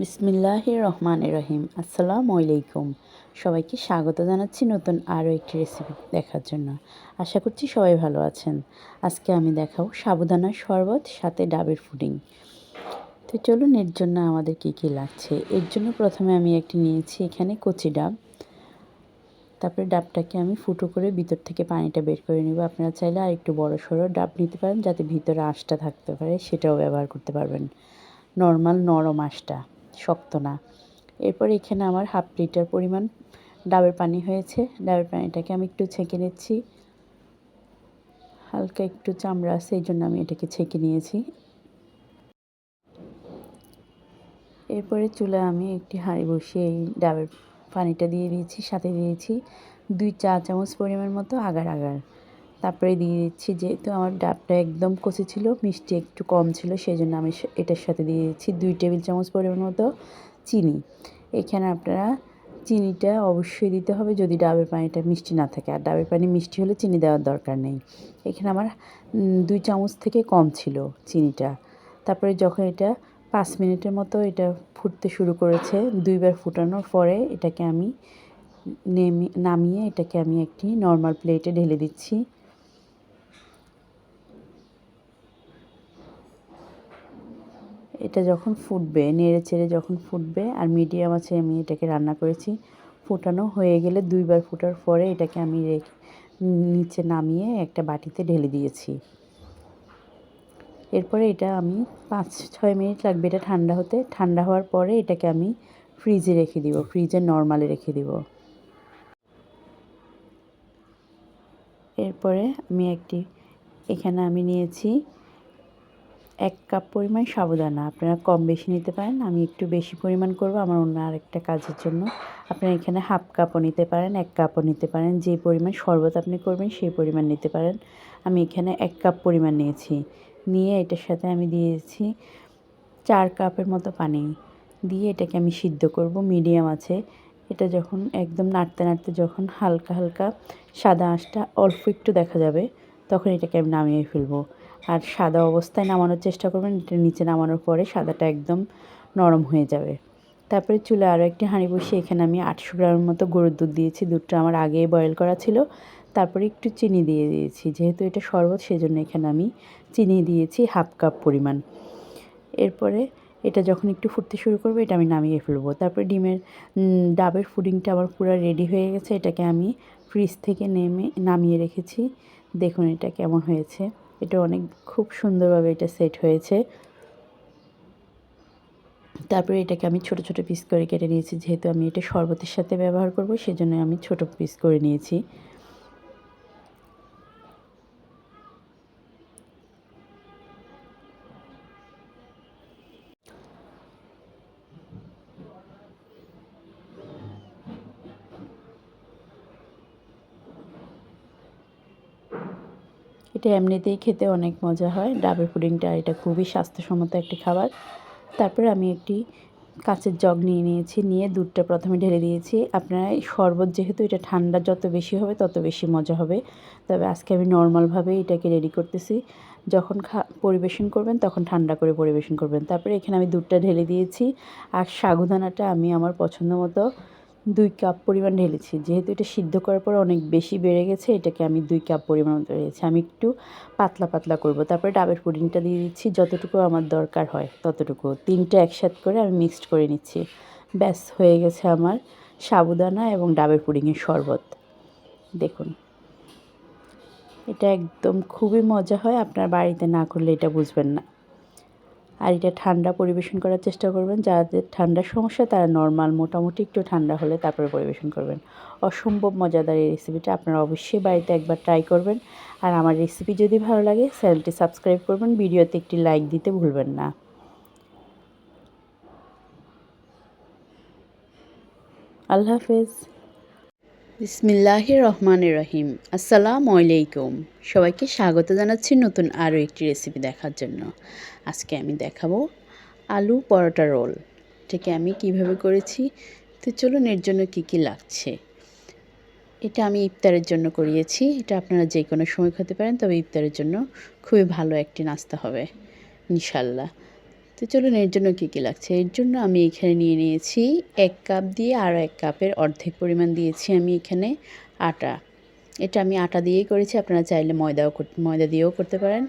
বিসমিল্লাহ রহমান রহিম। আসসালামু আলাইকুম। সবাইকে স্বাগত জানাচ্ছি নতুন আরও একটি রেসিপি দেখার জন্য। আশা করছি সবাই ভালো আছেন। আজকে আমি দেখাবো সাবুদানার শরবত, সাথে ডাবের ফুডিং তো চলুন এর জন্য আমাদের কী কী লাগছে? এর জন্য প্রথমে আমি একটি নিয়েছি এখানে কচি ডাব। তারপরে ডাবটাকে আমি ফুটো করে ভিতর থেকে পানিটা বের করে নেব। আপনারা চাইলে আর একটু বড় সড়ো ডাব নিতে পারেন, যাতে ভিতরে আঁশটা থাকতে পারে, সেটাও ব্যবহার করতে পারবেন। নর্মাল নরম আঁশটা। শক্ত না। এরপর এখানে আমার হাফ লিটার পরিমাণ ডাবের পানি হয়েছে। ডাবের পানিটাকে আমি একটু ছেঁকে নিচ্ছি। হালকা একটু চামড়া এই জন্য আমি এটাকে ছেঁকে নিয়েছি। এরপরে চুলে আমি একটি হাঁড়ি বসিয়ে এই ডাবের পানিটা দিয়ে দিয়েছি, সাথে দিয়েছি দুই চা চামচ পরিমাণ মতো আগার আগার। তারপরে দিয়ে দিচ্ছি যেহেতু আমার ডাবটা একদম কচি ছিল, মিষ্টি একটু কম ছিল সেই জন্য আমি এটার সাথে দিয়ে দিচ্ছি দুই টেবিল চামচ পরিমাণ মতো চিনি। এখানে আপনারা চিনিটা অবশ্যই দিতে হবে যদি ডাবের পানিটা মিষ্টি না থাকে। আর ডাবের পানি মিষ্টি হলে চিনি দেওয়ার দরকার নেই। এখানে আমার দুই চামচ থেকে কম ছিল চিনিটা। তারপরে যখন এটা পাঁচ মিনিটের মতো এটা ফুটতে শুরু করেছে, দুইবার ফুটানোর পরে এটাকে আমি নেমে, নামিয়ে এটাকে আমি একটি নর্মাল প্লেটে ঢেলে দিচ্ছি। এটা যখন ফুটবে, নেড়ে চেড়ে যখন ফুটবে, আর মিডিয়াম আছে, আমি এটাকে রান্না করেছি। ফুটানো হয়ে গেলে দুইবার ফুটার পরে এটাকে আমি রেখে, নিচে নামিয়ে একটা বাটিতে ঢেলে দিয়েছি। এরপরে এটা আমি পাঁচ, ছয় মিনিট লাগবে এটা ঠান্ডা হতে। ঠান্ডা হওয়ার পরে এটাকে আমি ফ্রিজে রেখে দিব ফ্রিজে নর্মালে রেখে দিব। এরপরে আমি একটি, এখানে আমি নিয়েছি এক কাপ পরিমাণ সাবুদানা। আপনারা কম বেশি নিতে পারেন, আমি একটু বেশি পরিমাণ করব আমার অন্য আরেকটা কাজের জন্য। আপনারা এখানে হাফ কাপও নিতে পারেন, এক কাপও নিতে পারেন, যে পরিমাণ শরবত আপনি করবেন সেই পরিমাণ নিতে পারেন। আমি এখানে এক কাপ পরিমাণ নিয়েছি। নিয়ে এটার সাথে আমি দিয়েছি চার কাপের মতো পানি। দিয়ে এটাকে আমি সিদ্ধ করব, মিডিয়াম আছে। এটা যখন একদম নাড়তে নাড়তে যখন হালকা হালকা সাদা আঁশটা অল্প একটু দেখা যাবে, তখন এটাকে আমি নামিয়ে ফেলব। আর সাদা অবস্থায় নামানোর চেষ্টা করবেন, এটা নিচে নামানোর পরে সাদাটা একদম নরম হয়ে যাবে। তারপরে চুলে আরও একটি হাঁড়ি বসিয়ে এখানে আমি আটশো গ্রামের মতো গরুর দুধ দিয়েছি, দুধটা আমার আগে বয়েল করা ছিল। তারপরে একটু চিনি দিয়ে দিয়েছি, যেহেতু এটা শরবত, সেজন্য এখানে আমি চিনি দিয়েছি হাফ কাপ পরিমাণ। এরপরে এটা যখন একটু ফুটতে শুরু করবে, এটা আমি নামিয়ে ফেলব। তারপরে ডিমের ডাবের ফুডিংটা আমার পুরো রেডি হয়ে গেছে, এটাকে আমি ফ্রিজ থেকে নেমে নামিয়ে রেখেছি। দেখুন এটা কেমন হয়েছে। এটা অনেক খুব সুন্দরভাবে এটা সেট হয়েছে। তারপরে এটাকে আমি ছোট ছোট পিস করে কেটে নিয়েছি। যেহেতু আমি এটা শরবতের সাথে ব্যবহার করব, সেজন্য আমি ছোট পিস করে নিয়েছি। এটা এমনিতেই খেতে অনেক মজা হয়। ডাবের পুডিংটা এটা খুবই স্বাস্থ্যসম্মত একটি খাবার। তারপরে আমি একটি কাঁচের জগ নিয়ে নিয়েছি, নিয়ে দুধটা প্রথমে ঢেলে দিয়েছি। আপনারা শরবত যেহেতু এটা ঠান্ডা যত বেশি হবে তত বেশি মজা হবে। তবে আজকে আমি নর্মালভাবে এটাকে রেডি করতেছি। যখন খা, পরিবেশন করবেন তখন ঠান্ডা করে পরিবেশন করবেন। তারপরে এখানে আমি দুধটা ঢেলে দিয়েছি। আর সাগুদানাটা আমি আমার পছন্দ মতো দুই কাপ পরিমাণ ঢেলেছি। যেহেতু এটা সিদ্ধ করার পর অনেক বেশি বেড়ে গেছে, এটাকে আমি দুই কাপ পরিমাণ ঢেলেছি। আমি একটু পাতলা পাতলা করব। তারপরে ডাবের পুডিংটা দিয়ে দিচ্ছি, যতটুকু আমার দরকার হয় ততটুকু। তিনটা একসাথে করে আমি মিক্সড করে নিচ্ছি। ব্যাস, হয়ে গেছে আমার সাবুদানা এবং ডাবের পুডিংয়ের শরবত। দেখুন। এটা একদম খুবই মজা হয়, আপনার বাড়িতে না করলে এটা বুঝবেন না। আর এটা ঠান্ডা পরিবেশন করার চেষ্টা করবেন। যাদের ঠান্ডার সমস্যা, তারা নর্মাল মোটামুটি একটু ঠান্ডা হলে তারপরে পরিবেশন করবেন। অসম্ভব মজাদার এই রেসিপিটা আপনারা অবশ্যই বাড়িতে একবার ট্রাই করবেন। আর আমার রেসিপি যদি ভালো লাগে চ্যানেলটি সাবস্ক্রাইব করবেন। ভিডিওতে একটি লাইক দিতে ভুলবেন না। আল্লাহ হাফেজ। বিসমিল্লাহ রহমান রহিম। আসসালামু আলাইকুম। সবাইকে স্বাগত জানাচ্ছি নতুন আরও একটি রেসিপি দেখার জন্য। আজকে আমি দেখাবো আলু পরোটা রোল। এটাকে আমি কীভাবে করেছি? তো চলুন এর জন্য কি কি লাগছে। এটা আমি ইফতারের জন্য করিয়েছি। এটা আপনারা যে কোনো সময় খেতে পারেন, তবে ইফতারের জন্য খুবই ভালো একটি নাস্তা হবে ইনশাল্লাহ তো চলুন এর জন্য কী কী লাগছে? এর জন্য আমি এখানে নিয়ে নিয়েছি এক কাপ দিয়ে আরও এক কাপের অর্ধেক পরিমাণ দিয়েছি আমি এখানে আটা। এটা আমি আটা দিয়েই করেছি, আপনারা চাইলে ময়দাও ময়দা দিয়েও করতে পারেন।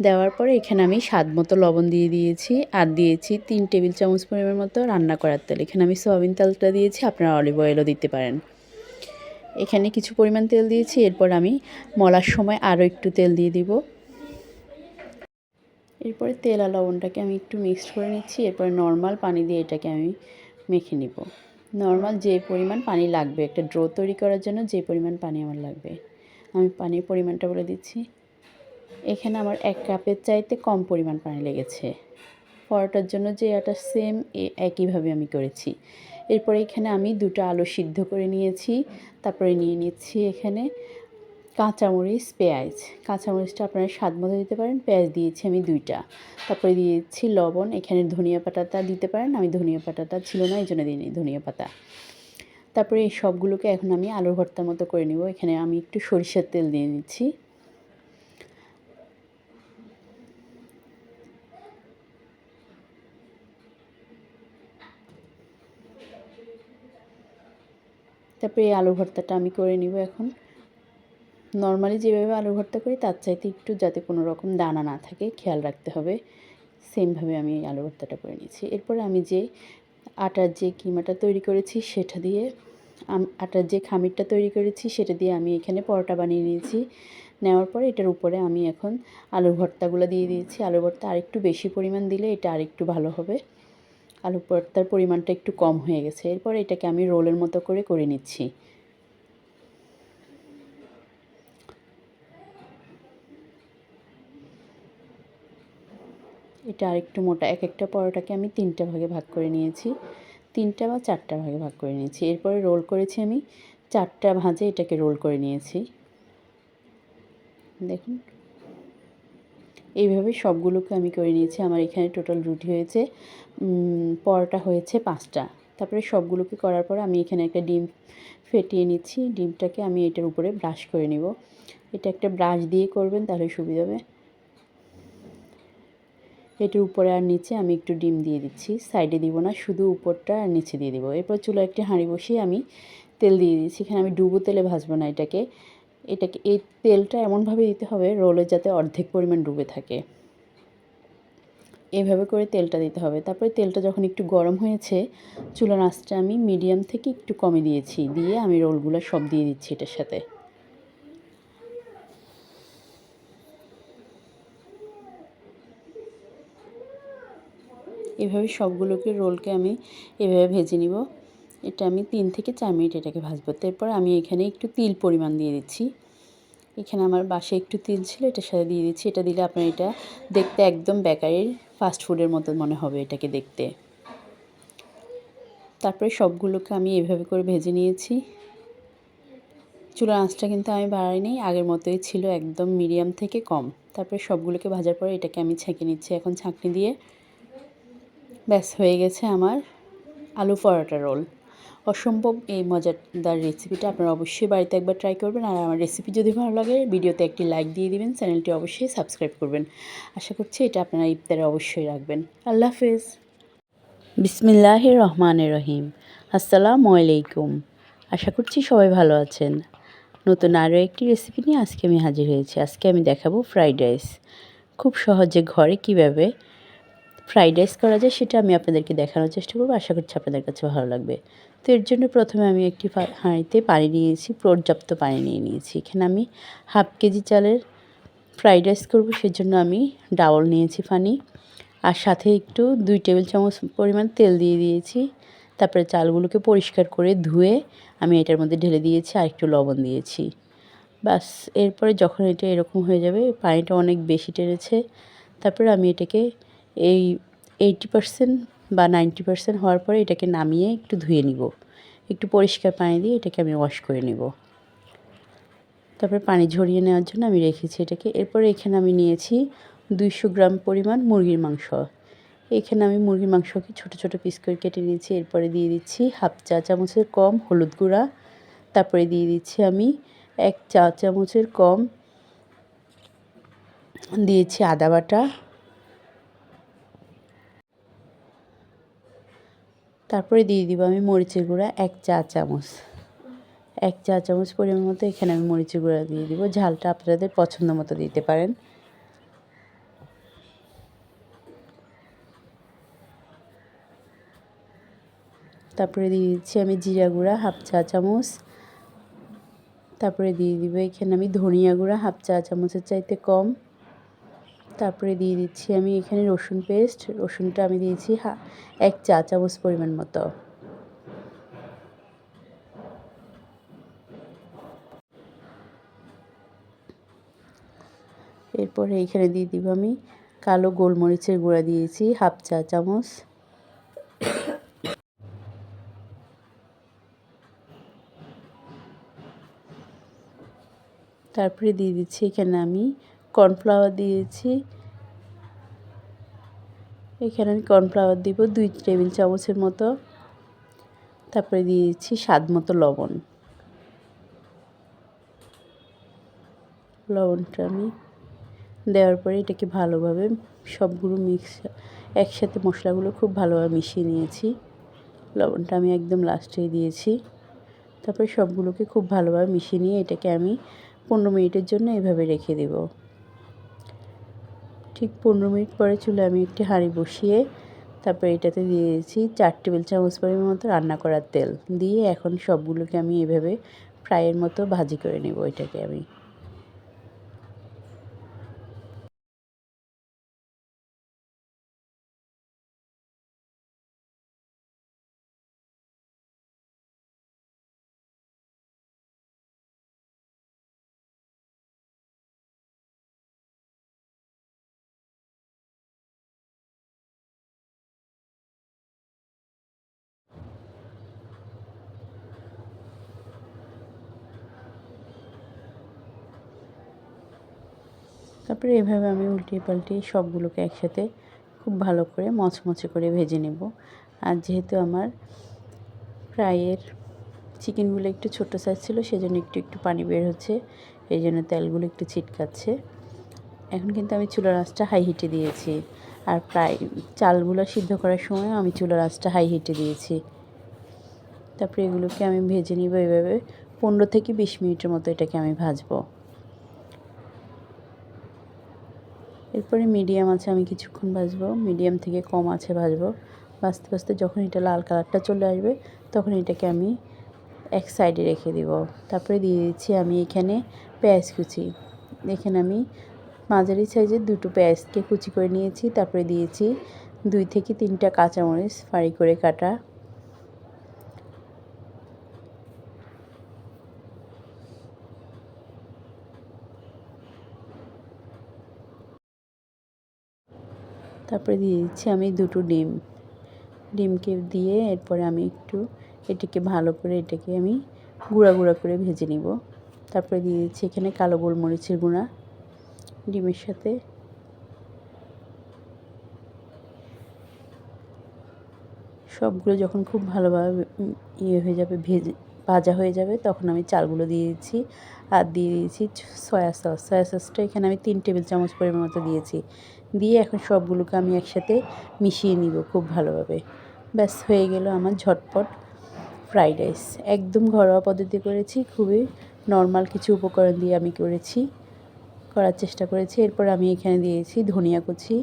দেওয়ার পরে এখানে আমি স্বাদ মতো লবণ দিয়ে দিয়েছি আর দিয়েছি তিন টেবিল চামচ পরিমাণ মতো রান্না করার তেল। এখানে আমি সয়াবিন তেলটা দিয়েছি, আপনারা অলিভ অয়েলও দিতে পারেন। এখানে কিছু পরিমাণ তেল দিয়েছি, এরপর আমি মলার সময় আরও একটু তেল দিয়ে দিব। এরপরে তেল আর লবণটাকে আমি একটু মিক্সড করে নিচ্ছি, এরপরে নর্মাল পানি দিয়ে এটাকে আমি মেখে নিব। নর্মাল যে পরিমাণ পানি লাগবে, একটা ড্রো তৈরি করার জন্য যে পরিমাণ পানি আমার লাগবে। আমি পানির পরিমাণটা বলে দিচ্ছি। এখানে আমার এক কাপের চাইতে কম পরিমাণ পানি লেগেছে। পরোটার জন্য যে এটা সেম একইভাবে আমি করেছি। এরপরে এখানে আমি দুটো আলু সিদ্ধ করে নিয়েছি। তারপরে নিয়ে নিচ্ছি এখানে কাঁচামরিচ, পেঁয়াজ। কাঁচামরিচটা আপনারা স্বাদ মতো দিতে পারেন, পেঁয়াজ দিয়েছি আমি দুইটা। তারপরে দিয়েছি লবণ, এখানে ধনিয়া পাতাটা দিতে পারেন, আমি ধনিয়া পাতাটা ছিল না এই জন্য দিইনি ধনিয়া পাতা। তারপরে এই সবগুলোকে এখন আমি আলুর ভর্তার মতো করে নিব। এখানে আমি একটু সরিষার তেল দিয়ে নিচ্ছি। তারপরে এই আলু ভর্তাটা আমি করে নিব এখন। নর্মালি যেভাবে আলু ভর্তা করি, তার চাইতে একটু যাতে কোনো রকম দানা না থাকে, খেয়াল রাখতে হবে। সেমভাবে আমি এই আলু ভর্তাটা করে নিয়েছি এরপরে আমি যে আটার যে কিমাটা তৈরি করেছি, সেটা দিয়ে আটার যে খামিরটা তৈরি করেছি, সেটা দিয়ে আমি এখানে পরোটা বানিয়ে নিয়েছি। নেওয়ার পরে এটার উপরে আমি এখন আলু ভর্তাগুলো দিয়ে দিয়েছি। আলু ভর্তা আরেকটু বেশি পরিমাণ দিলে এটা আরেকটু ভালো হবে। আলু ভর্তার পরিমাণটা একটু কম হয়ে গেছে। এরপর এটাকে আমি রোলের মতো করে করে নিচ্ছি। এটা আরেকটু মোটা, এক একটা পরোটাকে আমি তিনটা ভাগে ভাগ করে নিয়েছি। তিনটা বা চারটা ভাগে ভাগ করে নিয়েছি। এরপরে রোল করেছি আমি চারটা ভাজে এটাকে রোল করে নিয়েছি। দেখুন এইভাবে সবগুলোকে আমি করে নিয়েছি। আমার এখানে টোটাল রুটি হয়েছে পরোটা হয়েছে পাঁচটা। তারপরে সবগুলোকে করার পর আমি এখানে একটা ডিম ফেটিয়ে নিচ্ছি। ডিমটাকে আমি এটার উপরে ব্রাশ করে নিব। এটা একটা ব্রাশ দিয়ে করবেন তাহলে সুবিধা হবে। এটির উপরে আর নিচে আমি একটু ডিম দিয়ে দিচ্ছি। সাইডে দিব না, শুধু উপরটা আর নিচে দিয়ে দিব। এরপর চুলো একটি হাঁড়ি বসিয়ে আমি তেল দিয়ে দিচ্ছি। এখানে আমি ডুবো তেলে ভাজবো না এটাকে। এটাকে, এই তেলটা এমনভাবে দিতে হবে রোলে যাতে অর্ধেক পরিমাণ ডুবে থাকে। এভাবে করে তেলটা দিতে হবে। তারপরে তেলটা যখন একটু গরম হয়েছে, চুলার আঁচটা আমি মিডিয়াম থেকে একটু কমে দিয়েছি। দিয়ে আমি রোলগুলো সব দিয়ে দিচ্ছি এটার সাথে। এভাবে সবগুলোকে রোলকে আমি এভাবে ভেজে নিব। এটা আমি তিন থেকে চার মিনিট এটাকে ভাজবো। তারপর আমি এখানে একটু তিল পরিমাণ দিয়ে দিচ্ছি। এখানে আমার বাসে একটু তিল ছিল, এটার সাথে দিয়ে দিচ্ছি। এটা দিলে আপনার এটা দেখতে একদম বেকারির ফাস্ট ফুডের মতো মনে হবে এটাকে দেখতে। তারপরে সবগুলোকে আমি এভাবে করে ভেজে নিয়েছি। চুলার আঁচটা কিন্তু আমি বাড়াইনি আগের মতোই ছিল একদম মিডিয়াম থেকে কম। তারপরে সবগুলোকে ভাজার পরে এটাকে আমি ছেঁকে নিচ্ছি এখন ছাঁকনি দিয়ে। ব্যাস, হয়ে গেছে আমার আলু পরোটা রোল অসম্ভব এই মজাদার রেসিপিটা আপনারা অবশ্যই বাড়িতে একবার ট্রাই করবেন। আর আমার রেসিপি যদি ভালো লাগে ভিডিওতে একটি লাইক দিয়ে দিবেন চ্যানেলটি অবশ্যই সাবস্ক্রাইব করবেন। আশা করছি এটা আপনারা ইফতারে অবশ্যই রাখবেন। আল্লাহ হাফেজ। বিসমিল্লাহ রহমান রহিম। আসসালামু আলাইকুম। আশা করছি সবাই ভালো আছেন। নতুন আরও একটি রেসিপি নিয়ে আজকে আমি হাজির হয়েছি। আজকে আমি দেখাবো ফ্রাইড রাইস খুব সহজে ঘরে কীভাবে ফ্রাইড রাইস করা যায় সেটা আমি আপনাদেরকে দেখানোর চেষ্টা করব। আশা করছি আপনাদের কাছে ভালো লাগবে। তো এর জন্য প্রথমে আমি একটি হাঁড়িতে পানি নিয়েছি, পর্যাপ্ত পানি নিয়ে নিয়েছি। এখানে আমি হাফ কেজি চালের ফ্রাইড রাইস করব, সেজন্য আমি ডাবল নিয়েছি পানি। আর সাথে একটু দুই টেবিল চামচ পরিমাণ তেল দিয়ে দিয়েছি। তারপরে চালগুলোকে পরিষ্কার করে ধুয়ে আমি এটার মধ্যে ঢেলে দিয়েছি, আর একটু লবণ দিয়েছি। বাস এরপরে যখন এটা এরকম হয়ে যাবে, পানিটা অনেক বেশি টেনেছে, তারপরে আমি এটাকে এই এইটি পারসেন্ট বা নাইনটি পারসেন্ট হওয়ার পরে এটাকে নামিয়ে একটু ধুয়ে নিব। একটু পরিষ্কার পানি দিয়ে এটাকে আমি ওয়াশ করে নিব। তারপরে পানি ঝরিয়ে নেওয়ার জন্য আমি রেখেছি এটাকে। এরপরে এখানে আমি নিয়েছি দুইশো গ্রাম পরিমাণ মুরগির মাংস। এখানে আমি মুরগির মাংসকে ছোট ছোট পিস করে কেটে নিয়েছি। এরপরে দিয়ে দিচ্ছি হাফ চা চামচের কম হলুদ গুঁড়া। তারপরে দিয়ে দিচ্ছি আমি এক চা চামচের কম দিয়েছি আদা বাটা। তারপরে দিয়ে দিব আমি মরিচের গুঁড়া এক চা চামচ। এক চা চামচ পরিমাণ মতো এখানে আমি মরিচের গুঁড়া দিয়ে দিব। ঝালটা আপনাদের পছন্দ মতো দিতে পারেন। তারপরে দিয়ে দিচ্ছি আমি জিরা গুঁড়া হাফ চা চামচ। তারপরে দিয়ে দিব এখানে আমি ধনিয়া গুঁড়া হাফ চা চামচের চাইতে কম। তারপরে দিয়ে দিচ্ছি আমি এখানে রসুন পেস্ট। রসুনটা আমি দিয়েছি হা, এক চা চামচ পরিমাণ মতো। এরপরে এইখানে দিয়ে দিব আমি কালো গোলমরিচের গুঁড়া দিয়েছি, হাফ চা চামচ। তারপরে দিয়ে দিচ্ছি এখানে আমি কর্নফ্লাওয়ার দিয়েছি। এখানে আমি কর্নফ্লাওয়ার দিব দুই টেবিল চামচের মতো। তারপরে দিয়েছি স্বাদ মতো লবণ। লবণটা আমি দেওয়ার পরে এটাকে ভালোভাবে সবগুলো মিক্স একসাথে মশলাগুলো খুব ভালোভাবে মিশিয়ে নিয়েছি। লবণটা আমি একদম লাস্টে দিয়েছি। তারপরে সবগুলোকে খুব ভালোভাবে মিশিয়ে নিয়ে এটাকে আমি পনেরো মিনিটের জন্য এভাবে রেখে দেব। ঠিক পনেরো মিনিট পরে চুলে আমি একটি হাঁড়ি বসিয়ে তারপরে এটাতে দিয়ে দিয়েছি চার টেবিল চামচ পরিমাণ মতো রান্না করার তেল। দিয়ে এখন সবগুলোকে আমি এভাবে ফ্রাইয়ের মতো ভাজি করে নেব এটাকে আমি। তারপরে এভাবে আমি উল্টিয়ে পাল্টিয়ে সবগুলোকে একসাথে খুব ভালো করে মচমচে করে ভেজে নেব। আর যেহেতু আমার ফ্রাইয়ের চিকেনগুলো একটু ছোটো সাইজ ছিল, সেজন্য একটু একটু পানি বের হচ্ছে, এই জন্য তেলগুলো একটু ছিটকাচ্ছে। এখন কিন্তু আমি চুলার আঁচটা হাই হিটে দিয়েছি। আর প্রায় চালগুলো সিদ্ধ করার সময় আমি চুলার আঁচটা হাই হিটে দিয়েছি। তারপরে এগুলোকে আমি ভেজে নিব এভাবে, পনেরো থেকে বিশ মিনিটের মতো এটাকে আমি ভাজবো। এরপরে মিডিয়াম আছে, আমি কিছুক্ষণ ভাজবো। মিডিয়াম থেকে কম আছে ভাজবো। ভাজতে ভাজতে যখন এটা লাল কালারটা চলে আসবে, তখন এটাকে আমি এক সাইডে রেখে দেব। তারপরে দিয়ে দিচ্ছি আমি এখানে পেঁয়াজ কুচি। এখানে আমি মাঝারি সাইজের দুটো পেঁয়াজকে কুচি করে নিয়েছি। তারপরে দিয়েছি দুই থেকে তিনটা কাঁচামরিচ, ফাড়ি করে কাটা। তারপরে দিয়ে দিচ্ছি আমি দুটো ডিম। ডিমকে দিয়ে এরপরে আমি একটু এটাকে ভালো করে এটাকে আমি গুঁড়া গুঁড়া করে ভেজে নিব। তারপরে দিয়ে দিচ্ছি এখানে কালো গোলমরিচের গুঁড়া ডিমের সাথে। সবগুলো যখন খুব ভালোভাবে ইয়ে হয়ে যাবে, ভেজে ভাজা হয়ে যাবে, তখন আমি চালগুলো দিয়ে দিচ্ছি আর দিয়ে দিয়েছি সয়া সস। সয়া সসটা এখানে আমি তিন টেবিল চামচ পরিমাণ মতো দিয়েছি। দিয়ে এখন সবগুলোকে আমি একসাথে মিশিয়ে নিব খুব ভালোভাবে। ব্যাস, হয়ে গেল আমার ঝটপট ফ্রাইড রাইস। একদম ঘরোয়া পদ্ধতি করেছি, খুবই নর্মাল কিছু উপকরণ দিয়ে আমি করেছি, করার চেষ্টা করেছি। এরপর আমি এখানে দিয়েছি ধনিয়া কুচি।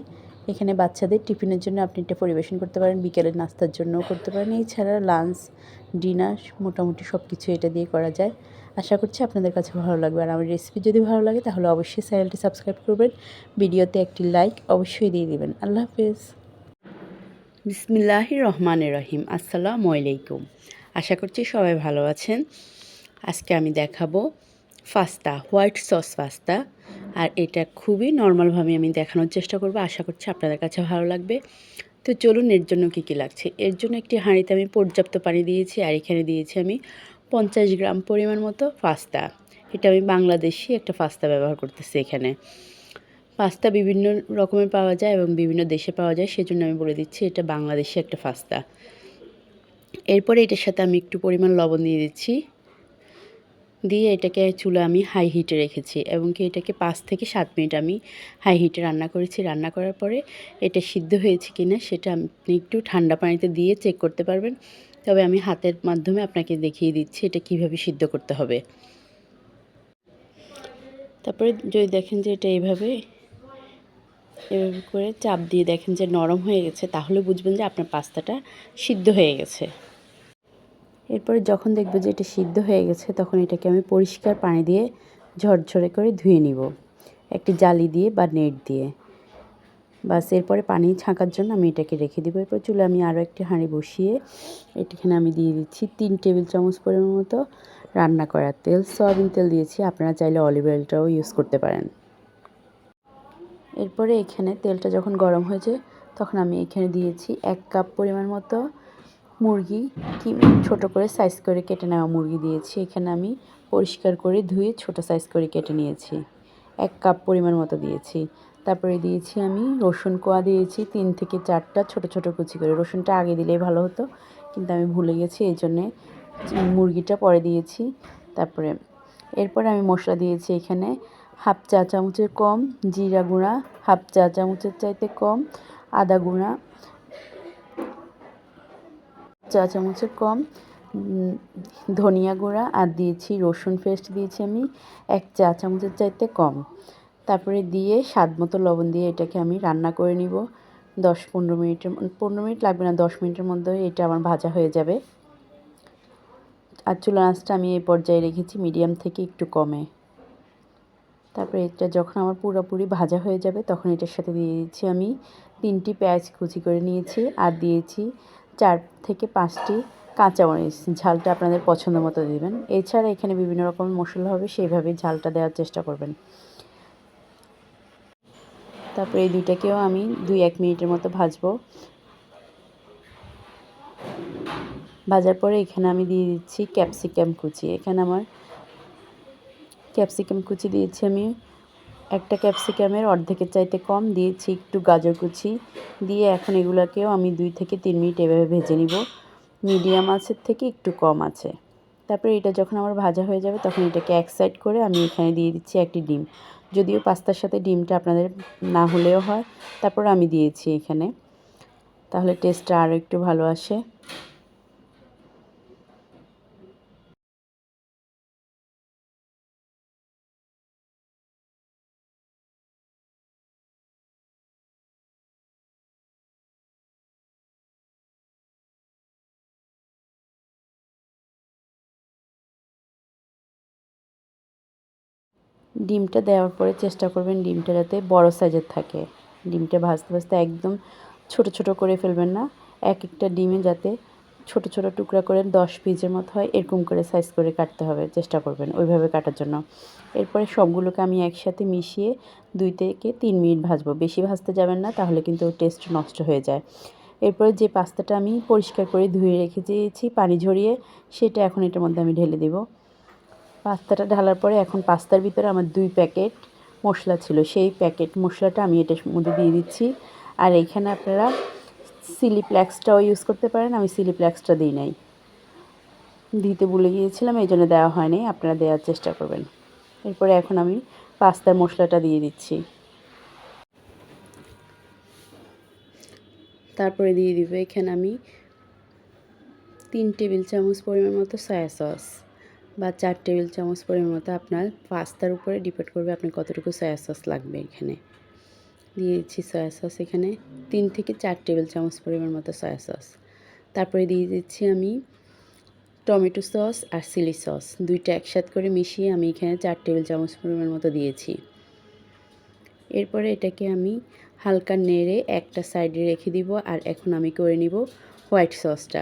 এখানে বাচ্চাদের টিফিনের জন্য আপনি এটা পরিবেশন করতে পারেন, বিকেলের নাস্তার জন্যও করতে পারেন। এছাড়া লাঞ্চ, ডিনার, মোটামুটি সব কিছু এটা দিয়ে করা যায়। আশা করছি আপনাদের কাছে ভালো লাগবে। আর আমার রেসিপি যদি ভালো লাগে, তাহলে অবশ্যই চ্যানেলটি সাবস্ক্রাইব করবেন। ভিডিওতে একটি লাইক অবশ্যই দিয়ে দিবেন। আল্লাহ হাফেজ। বিসমিল্লাহ রহমানের রহিম। আসসালামু আলাইকুম। আশা করছি সবাই ভালো আছেন। আজকে আমি দেখাবো পাস্তা, হোয়াইট সস পাস্তা। আর এটা খুবই নর্মালভাবে আমি দেখানোর চেষ্টা করব। আশা করছি আপনাদের কাছে ভালো লাগবে। তো চলুন এর জন্য কী কী লাগছে? এর জন্য একটি হাঁড়িতে আমি পর্যাপ্ত পানি দিয়েছি। আর এখানে দিয়েছি আমি পঞ্চাশ গ্রাম পরিমাণ মতো পাস্তা। এটা আমি বাংলাদেশি একটা পাস্তা ব্যবহার করতেছি এখানে। পাস্তা বিভিন্ন রকমের পাওয়া যায় এবং বিভিন্ন দেশে পাওয়া যায়, সেজন্য আমি বলে দিচ্ছি এটা বাংলাদেশি একটা পাস্তা। এরপরে এটার সাথে আমি একটু পরিমাণ লবণ দিয়ে দিচ্ছি। দিয়ে এটাকে চুলা আমি হাই হিটে রেখেছি এবং কি এটাকে পাঁচ থেকে সাত মিনিট আমি হাই হিটে রান্না করেছি। রান্না করার পরে এটা সিদ্ধ হয়েছে কি না সেটা আপনি একটু ঠান্ডা পানিতে দিয়ে চেক করতে পারবেন। তবে আমি হাতের মাধ্যমে আপনাকে দেখিয়ে দিচ্ছি এটা কীভাবে সিদ্ধ করতে হবে। তারপরে যদি দেখেন যে এটা এইভাবে এভাবে করে চাপ দিয়ে দেখেন যে নরম হয়ে গেছে, তাহলে বুঝবেন যে আপনার পাস্তাটা সিদ্ধ হয়ে গেছে। এরপরে যখন দেখব যে এটা সিদ্ধ হয়ে গেছে, তখন এটাকে আমি পরিষ্কার পানি দিয়ে ঝরঝরে করে ধুয়ে নিব। একটি জালি দিয়ে বা নেট দিয়ে। বাস, এরপরে পানি ছাঁকার জন্য আমি এটাকে রেখে দেবো। এরপর চুলে আমি আরও একটি হাঁড়ি বসিয়ে এখানে আমি দিয়ে দিচ্ছি তিন টেবিল চামচ পরিমাণ মতো রান্না করা তেল। সয়াবিন তেল দিয়েছি, আপনারা চাইলে অলিভ অয়েলটাও ইউজ করতে পারেন। এরপরে এখানে তেলটা যখন গরম হয়েছে তখন আমি এখানে দিয়েছি এক কাপ পরিমাণ মতো মুরগি, কি ছোট করে সাইজ করে কেটে নেওয়া মুরগি দিয়েছি। এখানে আমি পরিষ্কার করে ধুয়ে ছোট সাইজ করে কেটে নিয়েছি। এক কাপ পরিমাণ মতো দিয়েছি। তারপরে দিয়েছি আমি রসুন কোয়া দিয়েছি, তিন থেকে চারটা ছোট ছোট কুচি করে। রসুনটা আগে দিলেই ভালো হতো, কিন্তু আমি ভুলে গেছি, এই জন্যে মুরগিটা পরে দিয়েছি। তারপরে এরপরে আমি মশলা দিয়েছি এখানে হাফ চা চামচের কম, জিরা গুঁড়া, হাফ চা চামচের চাইতে কম, আদা গুঁড়া, চা চামচের কম ধনিয়া গুঁড়া, আর দিয়েছি রসুন পেস্ট দিয়েছি আমি, এক চা চামচের চাইতে কম। তারপরে দিয়ে স্বাদ মতো লবণ দিয়ে এটাকে আমি রান্না করে নিব। দশ পনেরো মিনিটের পনেরো মিনিট লাগবে না, দশ মিনিটের মধ্যে এটা আমার ভাজা হয়ে যাবে। আর চুলা আঁচটা আমি এই পর্যায়ে রেখেছি মিডিয়াম থেকে একটু কমে। তারপরে এটা যখন আমার পুরোপুরি ভাজা হয়ে যাবে তখন এটার সাথে দিয়ে দিচ্ছি আমি তিনটি পেঁয়াজ কুচি করে নিয়েছি আর দিয়েছি চার থেকে পাঁচটি কাঁচামরিচ। ঝালটা আপনাদের পছন্দ মতো দেবেন। এছাড়া এখানে বিভিন্ন রকম মশলা হবে, সেইভাবে ঝালটা দেওয়ার চেষ্টা করবেন। তারপরে এই দুইটাকেও আমি দুই, এক মিনিটের মতো ভাজবো। ভাজার পরে এখানে আমি দিয়ে দিচ্ছি ক্যাপসিকাম কুচি। এখানে আমার ক্যাপসিকাম কুচি দিয়েছি আমি। একটা ক্যাপসিকামের অর্ধেকের চাইতে কম দিয়েছি একটু গাজর কুচি। দিয়ে এখন এগুলোকেও আমি দুই থেকে তিন মিনিট এভাবে ভেজে নিব। মিডিয়াম আঁচের থেকে একটু কম আছে। তারপরে এটা যখন আমার ভাজা হয়ে যাবে তখন এটাকে এক সাইড করে আমি এখানে দিয়ে দিচ্ছি একটি ডিম। যদিও পাস্তার সাথে ডিমটা আপনাদের না হলেও হয়, তারপর আমি দিয়েছি এখানে। তাহলে টেস্টটা আরও একটু ভালো আসে। ডিমটা দেওয়ার পরে চেষ্টা করবেন ডিমটা যাতে বড় সাইজের থাকে। ডিমটা ভাজতে ভাজতে একদম ছোট ছোট করে ফেলবেন না। এক একটা ডিমে যাতে ছোট ছোট টুকরা করে দশ পিসের মতো হয়, এরকম করে সাইজ করে কাটতে হবে, চেষ্টা করবেন ওইভাবে কাটার জন্য। এরপরে সবগুলোকে আমি একসাথে মিশিয়ে দুই থেকে তিন মিনিট ভাজবো। বেশি ভাজতে যাবেন না, তাহলে কিন্তু টেস্ট নষ্ট হয়ে যায়। এরপরে যে পাস্তাটা আমি পরিষ্কার করে ধুয়ে রেখে দিয়েছি, পানি ঝরিয়ে, সেটা এখন এটার মধ্যে আমি ঢেলে দেবো। পাস্তাটা ঢালার পরে এখন পাস্তার ভিতরে আমার দুই প্যাকেট মশলা ছিল। সেই প্যাকেট মশলাটা আমি এটার মধ্যে দিয়ে দিচ্ছি। আর এইখানে আপনারা সিলিপ্ল্যাক্সটাও ইউজ করতে পারেন। আমি সিলিপ্ল্যাক্সটা দিই নাই। দিতে ভুলে গিয়েছিলাম, এই জন্য দেওয়া হয়নি। আপনারা দেওয়ার চেষ্টা করবেন। এরপরে এখন আমি পাস্তার মশলাটা দিয়ে দিচ্ছি। তারপরে দিয়ে দিব এখানে আমি তিন টেবিল চামচ পরিমাণ মতো সয়া সস বা চার টেবিল চামচ পরিমাণ মতো আপনার পাস্তার উপরে ডিপেন্ড করবে আপনি কতটুকু সয়া সস লাগবে এখানে। দিয়ে দিচ্ছি সয়া সস এখানে তিন থেকে চার টেবিল চামচ পরিমাণ মতো সয়া সস তারপরে দিয়ে দিচ্ছি আমি টমেটো সস আর চিলি সস দুইটা একসাথে করে মিশিয়ে আমি এখানে চার টেবিল চামচ পরিমাণ মতো দিয়েছি। এরপরে এটাকে আমি হালকা নেড়ে একটা সাইডে রেখে দিব আর এখন আমি করে নিব হোয়াইট সসটা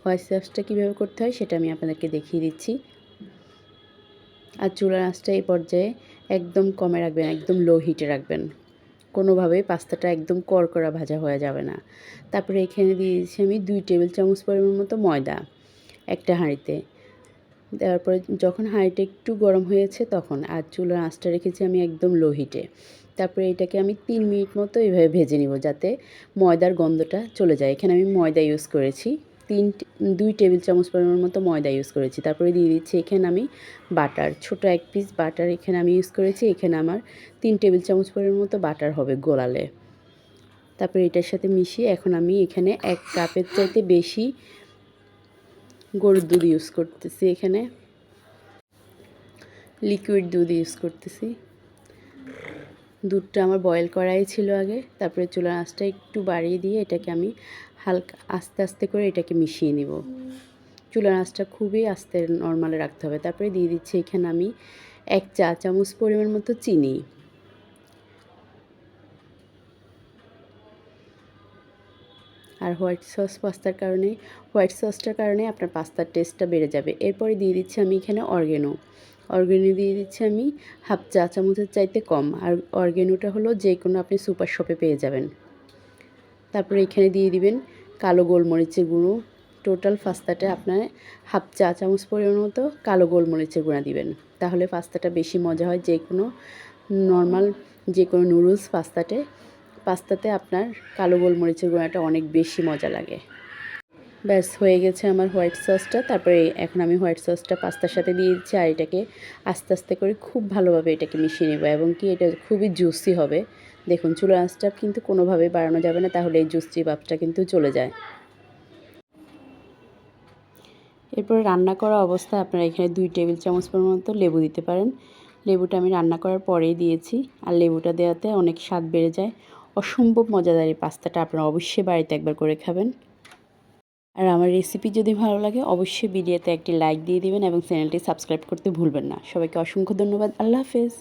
হোয়াইট সসটা কীভাবে করতে হয় সেটা আমি আপনাদেরকে দেখিয়ে দিচ্ছি। আর চুলার আঁচটা এই পর্যায়ে একদম কমে রাখবেন, একদম লো হিটে রাখবেন। কোনোভাবেই পাস্তাটা একদম করকরা ভাজা হয়ে যাবে না। তারপরে এখানে দিয়েছি আমি দুই টেবিল চামচ পরিমাণ মতো ময়দা একটা হাঁড়িতে। দেওয়ার পরে যখন হাঁড়িটা একটু গরম হয়েছে তখন আর চুলার আঁচটা রেখেছি আমি একদম লো হিটে তারপরে এটাকে আমি তিন মিনিট মতো এইভাবে ভেজে নিব যাতে ময়দার গন্ধটা চলে যায়। এখানে আমি ময়দা ইউজ করেছি। তিন দুই টেবিল চামচ পরিমাণ মতো ময়দা ইউজ করেছি। তারপরে দিয়ে দিচ্ছি এখানে আমি বাটার ছোট এক পিস বাটার এখানে আমি ইউজ করেছি। এখানে আমার তিন টেবিল চামচ পরিমাণ মতো বাটার হবে গোলালে। তারপরে এটার সাথে মিশিয়ে এখন আমি এখানে এক কাপের চাইতে বেশি গরুর দুধ ইউজ করতেছি এখানে। লিকুইড দুধ ইউজ করতেছি। দুধটা আমার বয়েল করাই ছিল আগে। তারপরে চুলার আঁচটা একটু বাড়িয়ে দিয়ে এটাকে আমি হালকা আস্তে আস্তে করে এটাকে মিশিয়ে নিব। চুলার আঁচটা খুবই আস্তে নর্মালে রাখতে হবে। তারপরে দিয়ে দিচ্ছি এখানে আমি এক চা চামচ পরিমাণ মতো চিনি। আর হোয়াইট সস পাস্তার কারণে, হোয়াইট সসটার কারণে আপনার পাস্তার টেস্টটা বেড়ে যাবে। এরপরে দিয়ে দিচ্ছি আমি এখানে অর্গেনো অর্গেনো দিয়ে দিচ্ছি আমি হাফ চা চামচের চাইতে কম। আর অর্গেনোটা হলো যে কোনো আপনি সুপার শপে পেয়ে যাবেন। তারপরে এখানে দিয়ে দিবেন কালো গোলমরিচের গুঁড়ো। টোটাল পাস্তাটা আপনার হাফ চা চামচ পরিমাণ মতো কালো গোলমরিচের গুঁড়া দিবেন। তাহলে পাস্তাটা বেশি মজা হয় যে কোনো নর্মাল যে কোনো নুডলস পাস্তাতে। পাস্তাতে আপনার কালো গোলমরিচের গুঁড়াটা অনেক বেশি মজা লাগে। ব্যাস, হয়ে গেছে আমার হোয়াইট সসটা। তারপরে এখন আমি হোয়াইট সসটা পাস্তার সাথে দিয়ে দিচ্ছি আর এটাকে আস্তে আস্তে করে খুব ভালোভাবে এটাকে মিশিয়ে নেব এবং কি এটা খুবই জুসি হবে। দেখুন, চুলার আঁচটা কিন্তু কোনোভাবেই বাড়ানো যাবে না, তাহলে এই জুসি ভাবটা কিন্তু চলে যায়। এরপরে রান্না করা অবস্থায় আপনারা এখানে দুই টেবিল চামচ পরিমাণ লেবু দিতে পারেন। লেবুটা আমি রান্না করার পরেই দিয়েছি, আর লেবুটা দেওয়াতে অনেক স্বাদ বেড়ে যায়। অসম্ভব মজাদার এই পাস্তাটা আপনারা অবশ্যই বাড়িতে একবার করে খাবেন। আর আমার রেসিপি যদি ভালো লাগে, অবশ্যই ভিডিওতে একটি লাইক দিয়ে দিবেন এবং চ্যানেলটি সাবস্ক্রাইব করতে ভুলবেন না। সবাইকে অসংখ্য ধন্যবাদ, আল্লাহ হাফেজ।